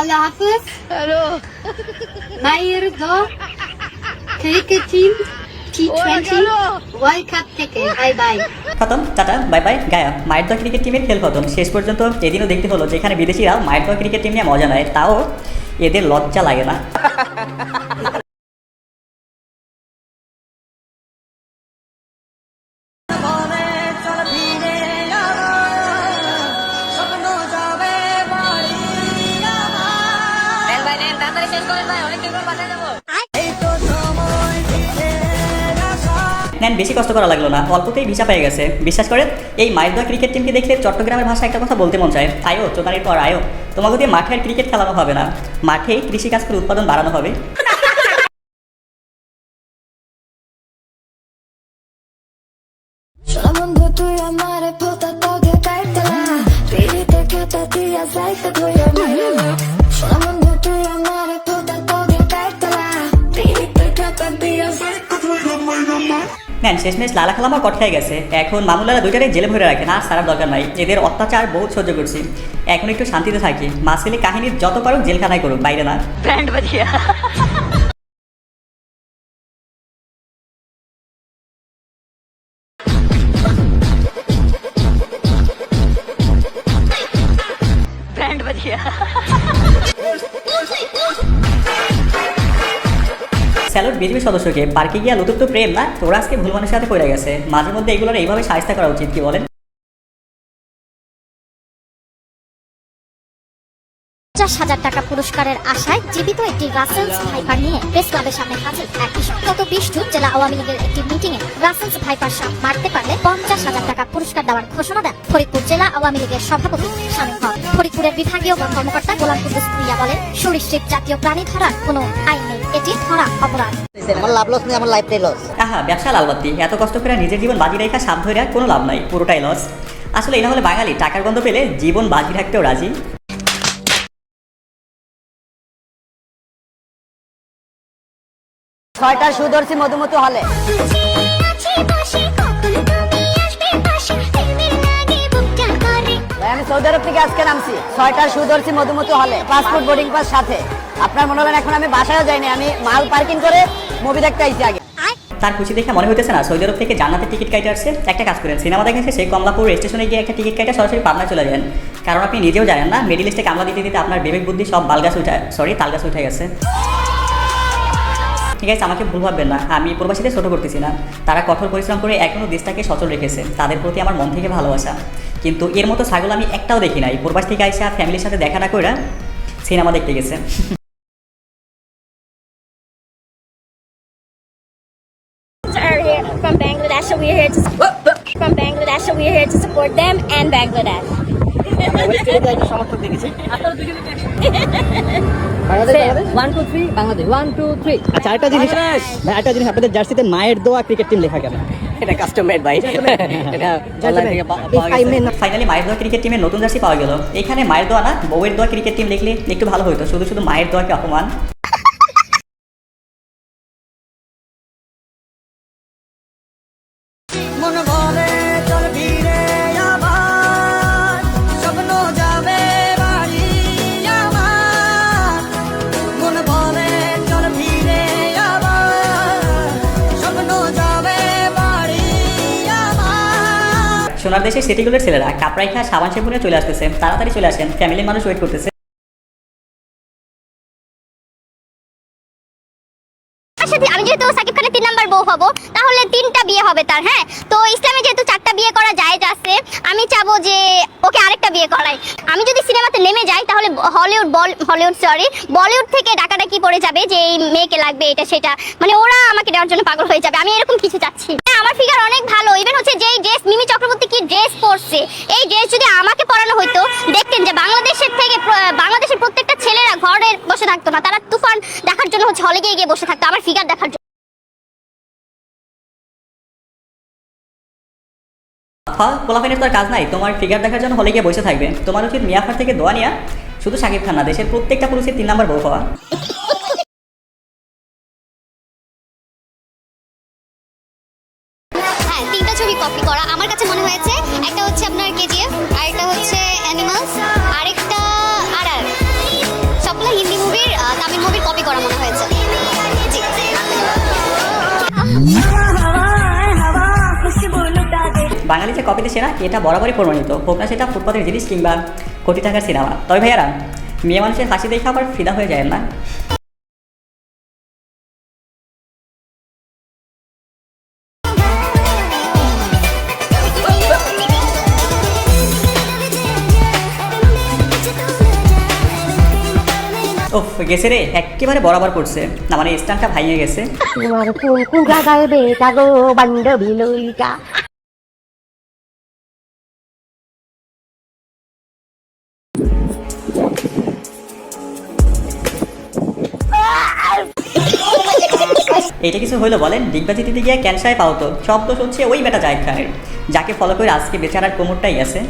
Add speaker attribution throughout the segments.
Speaker 1: আল্লাহ হাফিজ
Speaker 2: hello
Speaker 1: মায়ের দো cricket team T twenty world cup থেকে বাই বাই
Speaker 3: খতম টাটা বাই বাই গায়া মায়ের দোয়া ক্রিকেট টিমের খেল খতম। শেষ পর্যন্ত এদিনও দেখতে হলো যেখানে বিদেশিরা মায়ের দোয়া ক্রিকেট টিম নিয়ে মজা নেয় তাও এদের লজ্জা লাগে না। বেশি কষ্ট করা লাগল না, অল্পতেই ভিসা পেয়ে গেছে। বিশ্বাস করে, এই মায়ের ক্রিকেট টিমকে দেখলে চট্টগ্রামের ভাষা একটা কথা বলতে মন চায়। আয়ো চোদানির পর আয়ো। তোমাকে দিয়ে মাঠে আর ক্রিকেট খেলানো হবে না। মাঠেই কৃষিকাজ করে উৎপাদন বাড়ানো হবে। নেন শেষমেশ লালা খালামা কট খেয়ে গেছে। এখন মামুলারা দুইটারে জেলে ভরে রাখে না সারার দরকার নাই। এদের অত্যাচার বহুত সহ্য করছি। এখন একটু শান্তিতে থাকি। মাসেলি কাহিনীর যত পারুক জেলখানায় করুক, বাইরে না। বিজেপি সদস্যকে পার্কে গিয়া লুতুপ তো প্রেম না? তোরা আজকে ভুল মানুষের সাথে পড়ে গেছে। মাঝে মধ্যে এগুলোর এইভাবে সাহিত্য করা উচিত, কি বলেন?
Speaker 4: পঞ্চাশ হাজার টাকা পুরস্কারের আশায় জীবিত একটি রাসেলস ভাইপার নিয়ে প্রেস ক্লাবের সামনে হাজির গত বিশ জুন জেলা আওয়ামী লীগের একটি মিটিং এ রাসেলস সাপ মারতে পারলে পঞ্চাশ হাজার টাকা পুরস্কার দেওয়ার ঘোষণা দেন ফরিদপুর জেলা আওয়ামী লীগের সভাপতি শামীম হক। ফরিদপুরের বিভাগীয় বন কর্মকর্তা গোলাম কুদ্দুস প্রিয়া বলেন সরীসৃপ জাতীয় প্রাণী ধরার কোনো আইন নেই। এটি ধরা অপরাধ।
Speaker 5: আমার লাভ লস নেই আমার লাইফটাই লস
Speaker 3: আহা ব্যবসা লালবাতি। এত কষ্ট করে নিজের জীবন বাজি রেখা সাপ ধরে কোনো লাভ নাই পুরোটাই লস আসলে হলে বাঙালি টাকার গন্ধ পেলে জীবন বাজি রাখতেও রাজি।
Speaker 5: ছয়টা সুদর্শী মধুমতি হলে। আমি সৌদি আরব থেকে আজকে নামছি। ছয়টা সুদর্শী মধুমতি হলে। পাসপোর্ট বোর্ডিং পাস সাথে। আপনার মনে হলেন এখন আমি বাসায় যাইনি, আমি মাল পার্কিং করে মুভি দেখতে আইছি আগে।
Speaker 3: তার খুশি দেখে মনে হইতেছে না, সৌদি আরব থেকে জান্নাতের টিকিট কাটে আসছে, একটা কাজ করেন। সিনেমা দেখেন সেই কমলাপুর স্টেশনে গিয়ে একটা টিকিট কাটে সরাসরি পাবনা চলে যান। কারণ আপনি নিজেও জানেন না মিডিল ইস্টে কামলা দিতে দিতে আপনার বিবেক বুদ্ধি সব বালগাছ উঠে সরি তালগাছ উঠে গেছে। ঠিক আছে আমাকে ভুল ভাববেন না। আমি প্রবাসীদের ছোট করতেছি না। তারা কঠোর পরিশ্রম করে এখনও দেশটাকে সচল রেখেছে। তাদের প্রতি আমার মন থেকে ভালোবাসা। কিন্তু এর মতো ছাগল আমি একটাও দেখি নাই। প্রবাস থেকে আইসা ফ্যামিলির সাথে দেখা না করে সিনেমা দেখতে গেছে।
Speaker 6: From Bangladesh, so we're here we're here to support them and Bangladesh.
Speaker 5: জার্সিতে মায়ের দোয়া ক্রিকেট টিম লেখা কেন ভাই।
Speaker 3: ফাইনালি মায়ের দোয়া ক্রিকেট নতুন জার্সি পাওয়া গেল এখানে মায়ের দোয়া না বউয়ের দোয়া ক্রিকেট টিম লিখলে একটু ভালো হতো শুধু শুধু মায়ের দোয়াকে অপমান সোনার দেশে সিটিগুলোর ছেলেরা কাপড়াই খা সাবান শ্যাম্পু চলে আসতেছে। তাড়াতাড়ি চলে আসেন। ফ্যামিলির মানুষ ওয়েট করতেছে।
Speaker 4: হব তাহলে তিনটা বিয়ে হবে তার হ্যাঁ? তো ইসলামে যেহেতু চারটা বিয়ে করা যায় আছে আমি চাবো যে ওকে আরেকটা বিয়ে করাই। আমি যদি সিনেমাতে নেমে যাই তাহলে হলিউড বল হলিউড সরি বলিউড থেকে ডাকাডাকি পড়ে যাবে যে এই মেয়েকে লাগবে এটা সেটা। মানে ওরা আমাকে দেওয়ার জন্য পাগল হয়ে যাবে আমি এরকম কিছু চাচ্ছি হ্যাঁ, আমার ফিগার অনেক ভালো ইভেন হচ্ছে যে ড্রেস মিমি চক্রবর্তী কি ড্রেস পরছে এই ড্রেস যদি আমাকে পরানো হতো দেখতেন যে বাংলাদেশের থেকে বাংলাদেশের প্রত্যেকটা ছেলেরা ঘরের বসে থাকতো না তারা তুফান দেখার জন্য হচ্ছে হলে গিয়ে গিয়ে বসে থাকতো আমার ফিগার দেখার জন্য।
Speaker 3: হ্যাঁ তো কাজ নাই। তোমার ফিগার দেখার জন্য হলে গিয়ে বসে থাকবে। তোমার উচিত মিয়াফার থেকে দোয়া নিয়া। শুধু সাকিব খান না, দেশের প্রত্যেকটা পুরুষের তিন নাম্বার বউ হওয়া। বাঙালি যে কপিতে সেরা, এটা বরাবরই প্রমাণিত। হোক না সেটা ফুটপাতের জিনিস কিংবা কোটি টাকার সিনেমা। তবে ভাইয়ারা, মেয়ে মানুষের হাসি দেখে আবার ফিদা হয়ে যায় না? ওফ গেছে রে, একেবারে বরাবর করছে। না মানে স্ট্যান্ডটা ভাইয়ে গেছে।
Speaker 7: তোমার
Speaker 3: এটা কিছু হইল বলেন ডিগবাজি দিতে গিয়ে ক্যান্সারে পাও তো। সব দোষ হচ্ছে ওই বেটা জায়দ খানের। যাকে ফলো করে আজকে বেচারার কোমরটাই আছে।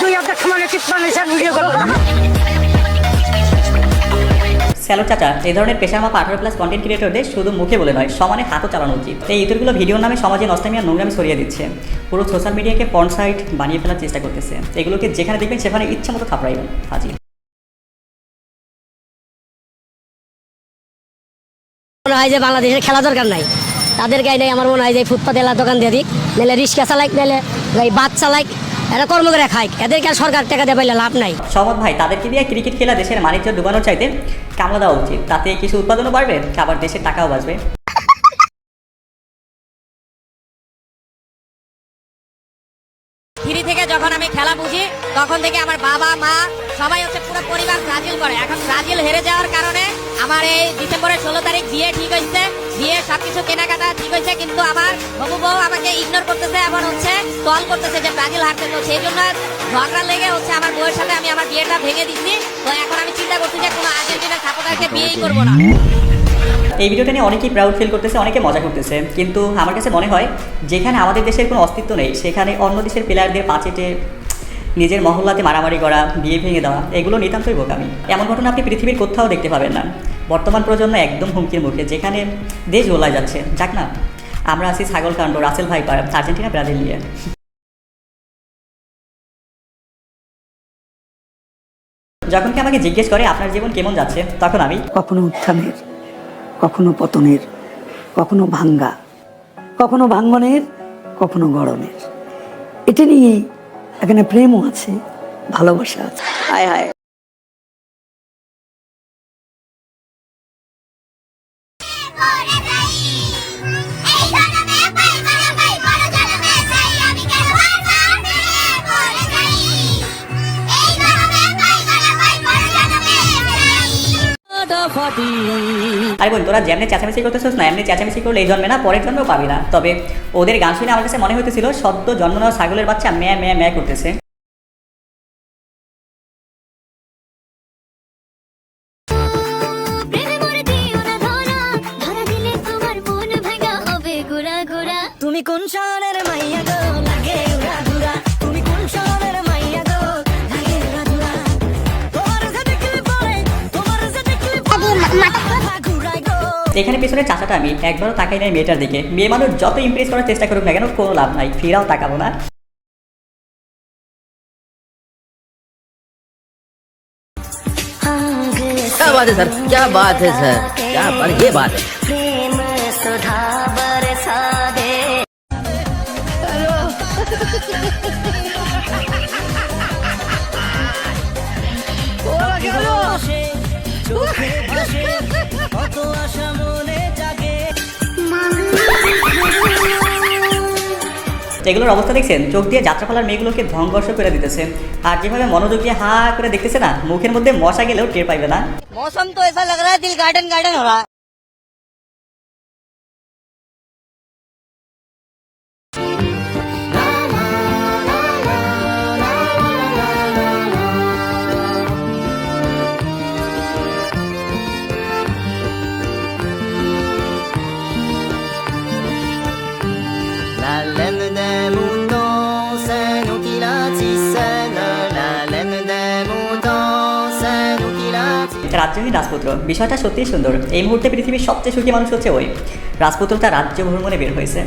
Speaker 7: দুই সমানে ভিডিও করব
Speaker 3: স্যালো চাচা। এই ধরনের পেশার মাপা আঠারো প্লাস কন্টেন্ট ক্রিয়েটরদের শুধু মুখে বলে নয়, সমানে হাতও চালানো উচিত। এই ইতরগুলো ভিডিওর নামে সমাজে নষ্টামি নোংরামি ছড়িয়ে দিচ্ছে। পুরো সোশ্যাল মিডিয়াকে পন সাইট বানিয়ে ফেলার চেষ্টা করতেছে। এগুলোকে যেখানে দেখবেন সেখানে ইচ্ছা মতো থাপড়াইবেন হাজির।
Speaker 7: মনে হয় যে বাংলাদেশের খেলা দরকার নাই। তাদের গায়ে আমার মনে হয় যে ফুটপাতেলা দোকান দিয়ে দিক। নাহলে রিক্সা চালাইক, নাহলে এই বাস চালাইক। এরা কর্ম করে খাইক। এদেরকে আর সরকার টাকা দেওয়া পাইলে লাভ নাই।
Speaker 3: সহমত ভাই তাদেরকে দিয়ে ক্রিকেট খেলা দেশের বাণিজ্য ডুবানোর চাইতে কামলা দেওয়া উচিত। তাতে কিছু উৎপাদনও বাড়বে আবার দেশের টাকাও বাঁচবে।
Speaker 8: থ্রি থেকে যখন আমি খেলা বুঝি তখন থেকে আমার বাবা মা সবাই হচ্ছে পুরো পরিবার ব্রাজিল করে। এখন ব্রাজিল হেরে যাওয়ার কারণে আমার এই ডিসেম্বরের ষোলো তারিখ বিয়ে ঠিক হয়েছে। বিয়ে সবকিছু কেনাকাটা ঠিক হয়েছে, কিন্তু আমার হবু বউ আমাকে ইগনোর করতেছে এখন হচ্ছে কল করতেছে যে ব্রাজিল হারতে তো সেই জন্য ঝগড়া লেগে হচ্ছে আমার বউয়ের সাথে আমি আমার বিয়েটা ভেঙে দিচ্ছি। তো এখন আমি চিন্তা করছি যে কোনো আর্জেন্টিনার সাপোর্টারকে বিয়েই করব না।
Speaker 3: এই ভিডিওটা নিয়ে অনেকেই প্রাউড ফিল করতেছে, অনেকে মজা করতেছে। কিন্তু আমার কাছে মনে হয়, যেখানে আমাদের দেশের কোনো অস্তিত্ব নেই, সেখানে অন্য দেশের প্লেয়ারদের পাচেটে নিজের মহল্লাতে মারামারি করা, বিয়ে ভেঙে দেওয়া, এগুলো নিতান্তই বোকামি। এমন ঘটনা আপনি পৃথিবীর কোথাও দেখতে পাবেন না। বর্তমান প্রজন্ম একদম হুমকির মুখে, যেখানে দেশ গোলায় যাচ্ছে। যাক না, আমরা আছি ছাগল কাণ্ড, রাসেল ভাইপার আর্জেন্টিনা, ব্রাজিল নিয়ে। যখন কি আমাকে জিজ্ঞেস করে, আপনার জীবন কেমন যাচ্ছে? তখন আমি,
Speaker 9: কখনো উত্থানের, কখনো পতনের, কখনো ভাঙ্গা, কখনো ভাঙ্গনের, কখনো গরমের এটা নিয়ে এখানে প্রেমও আছে ভালোবাসা আছে হায় হায়
Speaker 3: আরে বোন তোরা যেমনি চেঁচামেচি করতেছিস না, এমনি চেঁচামেচি করলে এই জন্মে না, পরের জন্মেও পাবি না। তবে ওদের গান শুনে আমার কাছে মনে হতেছিল সদ্য জন্ম নেওয়া ছাগলের বাচ্চা ম্যা ম্যা ম্যা করতেছে।
Speaker 7: গো
Speaker 3: এখানে পেছনে চাচাটা আমি একবারও তাকাই নাই মেয়েটার দিকে মেয়ে মানুষ যত ইমপ্রেস করার চেষ্টা করুক না কেন কোনো লাভ নাই ফিরাও তাকাবো না
Speaker 5: क्या बात है सर क्या बात है सर क्या बात ये बात है
Speaker 3: এগুলোর অবস্থা দেখছেন? চোখ দিয়ে যাত্রাপালার মেয়েগুলোকে ধ্বংস করে দিতেছে। আর যেভাবে মনোযোগ দিয়ে হা করে দেখতেছে না, মুখের মধ্যে মশা গেলেও টের পাইবে না।
Speaker 5: মৌসুম তো এসা লাগ রা, দিল গার্ডেন গার্ডেন হো রা
Speaker 3: রাজ্যহীন রাজপুত্র। বিষয়টা সত্যিই সুন্দর। এই মুহূর্তে পৃথিবীর সবচেয়ে সুখী মানুষ হচ্ছে ওই। রাজপুত্র তার রাজ্য ভ্রমণে বের হয়েছে।